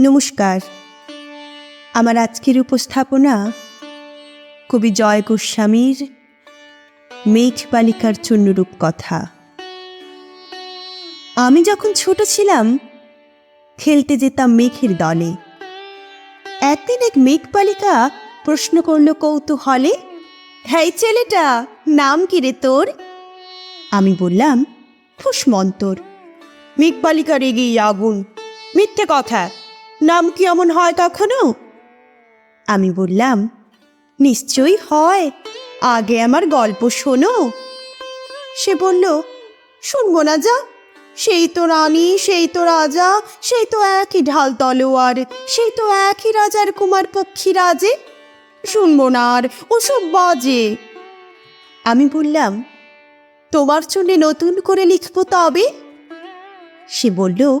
নমস্কার। আমার আজকের উপস্থাপনা কবি জয় গোস্বামীর মেঘ বালিকার চন্নরূপ কথা আমি যখন ছোট ছিলাম, খেলতে যেতাম মেঘের দলে। একদিন এক মেঘ বালিকা প্রশ্ন করল, কৌতূহলে হ্যাঁ ছেলেটা, নাম কি রে তোর? আমি বললাম ফুসমন্তর মেঘ বালিকা রেগেই আগুন। মিথ্যে কথা। নাম কি এমন হয় কখনো আমি বললাম, নিশ্চয়ই হয়, আগে আমার গল্প শোনো। সে বলল, শুনব না যা, সেই তো রানী, সেই তো রাজা, সেই তো একই ঢাল তলোয়ার, সেই তো একই রাজার কুমার পক্ষী রাজে, শুনব না আর, ওসব বাজে। আমি বললাম, তোমার জন্যে নতুন করে লিখব তবে? সে বলল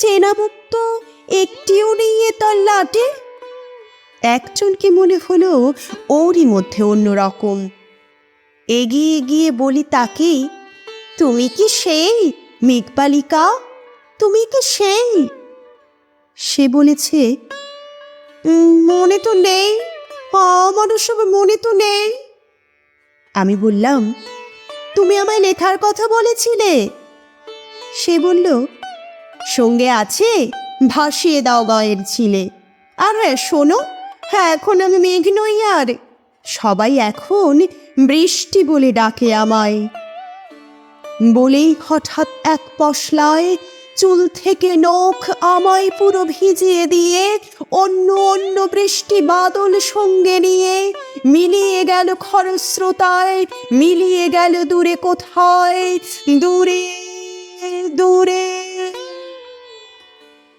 চেনা মুখ তো একটিও নেই এ তার লাটে একজনকে মনে হলো ওরই মধ্যে অন্যরকম। এগিয়ে গিয়ে বলি তাকে তুমি কি সেই মেঘবালিকা? তুমি কি সেই? সে বলেছে, মনে তো নেই আমার ওসব মনে তো নেই। আমি বললাম, তুমি আমায় লেখার কথা বলেছিলে? সে বলল সঙ্গে আছে? ভাসিয়ে দাও গায়ের ছিলে। আর শোনো হ্যাঁ এখন আমি মেঘ নই আর। সবাই এখন বৃষ্টি বলে ডাকে আমায়। বলেই হঠাৎ এক পশলায় চুল থেকে নখ আমায় পুরো ভিজিয়ে দিয়ে অন্য অন্য বৃষ্টি বাদল সঙ্গে নিয়ে মিলিয়ে গেল খরস্রোতায়, মিলিয়ে গেল দূরে কোথায়? দূরে দূরে।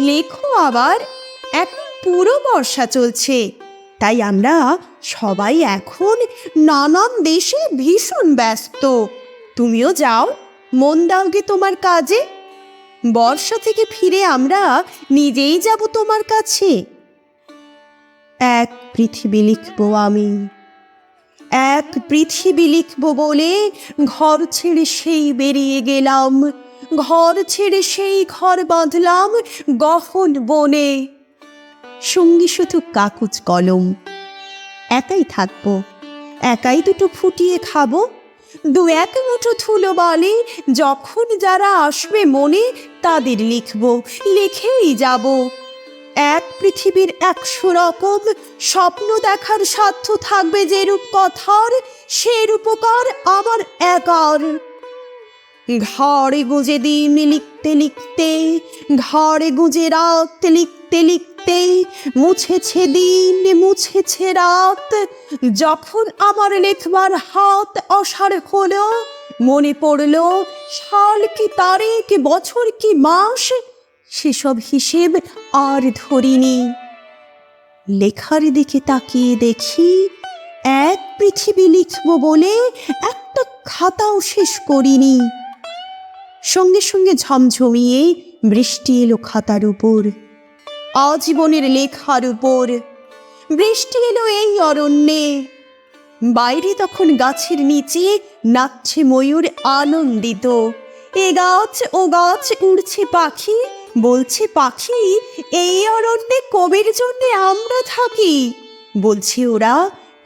লেখো আবার এখন পুরো বর্ষা চলছে। তাই আমরা সবাই এখন নানান দেশে ভীষণ ব্যস্ত। তুমিও যাও, মন দাওগে তোমার কাজে। বর্ষা থেকে ফিরে আমরা নিজেই যাব তোমার কাছে। এক পৃথিবী লিখব আমি। এক পৃথিবী লিখব বলে ঘর ছেড়ে সেই বেরিয়ে গেলাম। ঘর ছেড়ে সেই ঘর বাঁধলাম গহন বনে। সঙ্গী শুধু কাকুজ কলম। একাই থাকব, একাই দুটো ফুটিয়ে খাব। দু এক মুঠো ধুলো বালি যখন যারা আসবে মনে তাদের লিখব, লিখেই যাব। এক পৃথিবীর একশো রকম স্বপ্ন দেখার সাধ্য থাকবে যেরূপ কথার সের উপকার আমার একার। ঘরে গুজে দিন লিখতে লিখতে, ঘরে গুজে রাত লিখতে লিখতে, মুছেছে দিন, মুছেছে রাত। যখন আমার লেখবার হাত অসার হলো, মনে পড়ল, সাল কি তারিখ, বছর কি মাস, সেসব হিসেব আর ধরিনি। লেখার দিকে তাকিয়ে দেখি, এক পৃথিবী লিখব বলে একটা খাতাও শেষ করিনি। সঙ্গে সঙ্গে ঝমঝমিয়ে বৃষ্টি এলো খাতার উপর। আজীবনের লেখার উপর। বৃষ্টি এলো এই অরণ্যে। বাইরে তখন গাছের নিচে নাচছে ময়ূর আনন্দিত। এ গাছ, ও গাছ উড়ছে পাখি, বলছে পাখি, এই অরণ্যে কবির জন্যে আমরা থাকি, বলছে ওরা